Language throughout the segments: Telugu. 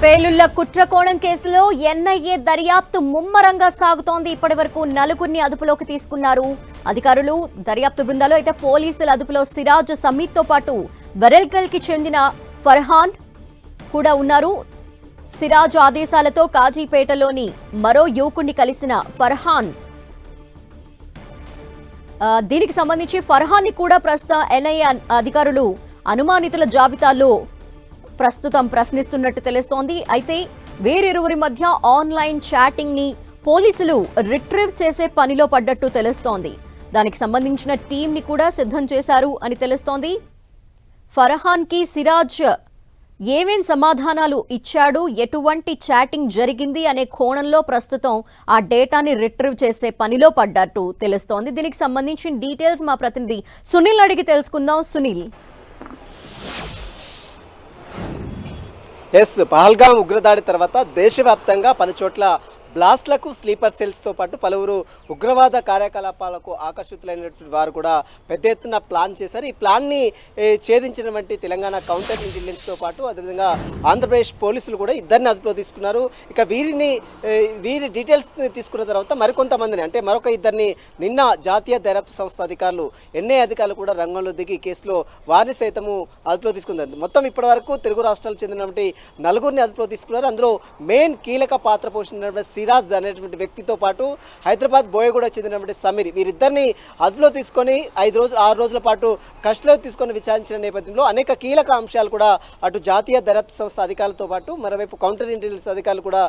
పేలుళ్ళ కుట్రకోణం కేసులో ఎన్ఐఏ దర్యాప్తు ముమ్మరంగా సాగుతోంది. ఇప్పటి వరకు నలుగురిని అదుపులోకి తీసుకున్నారు. అధికారులు దర్యాప్తు బృందాలు అయితే పోలీసుల అదుపులో సిరాజ్ సమీర్తో పాటు బరెల్కల్కి చెందిన ఫర్హాన్ కూడా ఉన్నారు. సిరాజ్ ఆదేశాలతో కాజీపేటలోని మరో యువకుడిని కలిసిన ఫర్హాన్ దీనికి సంబంధించి ఫర్హాన్ని కూడా ప్రస్తుతం ఎన్ఐఏ అధికారులు అనుమానితుల జాబితాలో ప్రస్తుతం ప్రశ్నిస్తున్నట్టు తెలుస్తోంది. అయితే వేరిరువురి మధ్య ఆన్లైన్ చాటింగ్ని పోలీసులు రిట్రీవ్ చేసే పనిలో పడ్డట్టు తెలుస్తోంది. దానికి సంబంధించిన టీం ని కూడా సిద్ధం చేశారు అని తెలుస్తోంది. ఫర్హాన్కి సిరాజ్ ఏమేం సమాధానాలు ఇచ్చాడు? ఎటువంటి చాటింగ్ జరిగింది అనే కోణంలో ప్రస్తుతం ఆ డేటాని రిట్రీవ్ చేసే పనిలో పడ్డట్టు తెలుస్తోంది. దీనికి సంబంధించిన డీటెయిల్స్ మా ప్రతినిధి సునీల్ అడిగి తెలుసుకుందాం. సునీల్. ఎస్ పహల్గాం ఉగ్రదాడి తర్వాత దేశవ్యాప్తంగా పలు చోట్ల బ్లాస్ట్లకు స్లీపర్ సెల్స్తో పాటు పలువురు ఉగ్రవాద కార్యకలాపాలకు ఆకర్షితులైనటువంటి వారు కూడా పెద్ద ఎత్తున ప్లాన్ చేశారు. ఈ ప్లాన్ని ఛేదించినటువంటి తెలంగాణ కౌంటర్ ఇంటెలిజెన్స్తో పాటు అదేవిధంగా ఆంధ్రప్రదేశ్ పోలీసులు కూడా ఇద్దరిని అదుపులో తీసుకున్నారు. ఇక వీరిని వీరి డీటెయిల్స్ తీసుకున్న తర్వాత మరికొంతమందిని అంటే మరొక ఇద్దరిని నిన్న జాతీయ దర్యాప్తు సంస్థ అధికారులు ఎన్ఐ అధికారులు కూడా రంగంలో దిగి కేసులో వారిని సైతము అదుపులో తీసుకున్నారు. మొత్తం ఇప్పటివరకు తెలుగు రాష్ట్రాలకు చెందినటువంటి నలుగురిని అదుపులో తీసుకున్నారు. అందులో మెయిన్ కీలక పాత్ర పోషించినటువంటి సిరాజ్ అనేటువంటి వ్యక్తితో పాటు హైదరాబాద్ బోయగూడ చెందినటువంటి సమీర్ వీరిద్దరిని అదుపులో తీసుకొని ఐదు రోజులు ఆరు రోజుల పాటు కస్టడీలో తీసుకొని విచారించిన నేపథ్యంలో అనేక కీలక అంశాలు కూడా అటు జాతీయ దర్యాప్తు సంస్థ అధికారులతో పాటు మరోవైపు కౌంటర్ ఇంటెలిజెన్స్ అధికారులు కూడా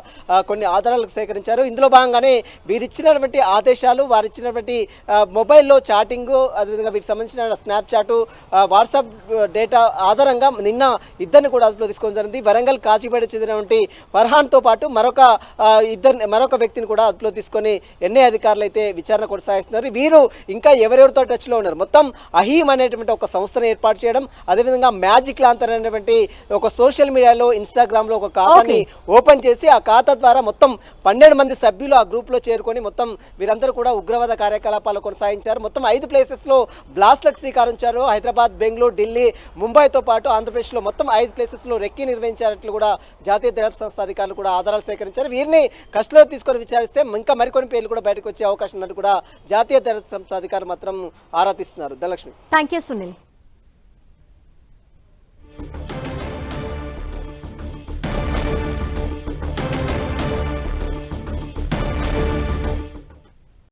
కొన్ని ఆధారాలు సేకరించారు. ఇందులో భాగంగానే వీరిచ్చినటువంటి ఆదేశాలు వారిచ్చినటువంటి మొబైల్లో చాటింగ్ అదేవిధంగా వీటికి సంబంధించిన స్నాప్ చాటు వాట్సాప్ డేటా ఆధారంగా నిన్న ఇద్దరిని కూడా అదుపులో తీసుకోవడం జరిగింది. వరంగల్ కాచిపేట చెందినటువంటి ఫర్హాన్తో పాటు మరొక ఇద్దరు మరొక వ్యక్తిని కూడా అదుపులో తీసుకొని ఎన్ఐ అధికారులు అయితే విచారణ కొనసాగిస్తున్నారు. వీరు ఇంకా ఎవరెవరితో టచ్లో ఉన్నారు? మొత్తం అహీమ్ అనేటువంటి ఒక సంస్థను ఏర్పాటు చేయడం అదేవిధంగా మ్యాజిక్ లాంతర్ అనేటువంటి ఒక సోషల్ మీడియాలో ఇన్స్టాగ్రామ్లో ఒక ఖాతాని ఓపెన్ చేసి ఆ ఖాతా ద్వారా మొత్తం పన్నెండు మంది సభ్యులు ఆ గ్రూప్లో చేరుకొని మొత్తం వీరందరూ కూడా ఉగ్రవాద కార్యకలాపాలు కొనసాగించారు. మొత్తం ఐదు ప్లేసెస్లో బ్లాస్ట్లకు శ్రీకారించారు. హైదరాబాద్ బెంగళూరు ఢిల్లీ ముంబైతో పాటు ఆంధ్రప్రదేశ్లో మొత్తం ఐదు ప్లేసెస్లో రెక్కి నిర్వహించారట్లు కూడా జాతీయ దర్యాప్తు సంస్థ అధికారులు కూడా ఆధారాలు సేకరించారు. వీరిని కస్టడీలో తీసుకొని విచారిస్తే ఇంకా మరికొన్ని పేర్లు కూడా బయటకు వచ్చే అవకాశం ఉన్నట్టు కూడా జాతీయ దళ సంస్థ అధికారులు మాత్రం ఆరా తీస్తున్నారు. ధనలక్ష్మి. Thank you Sunil.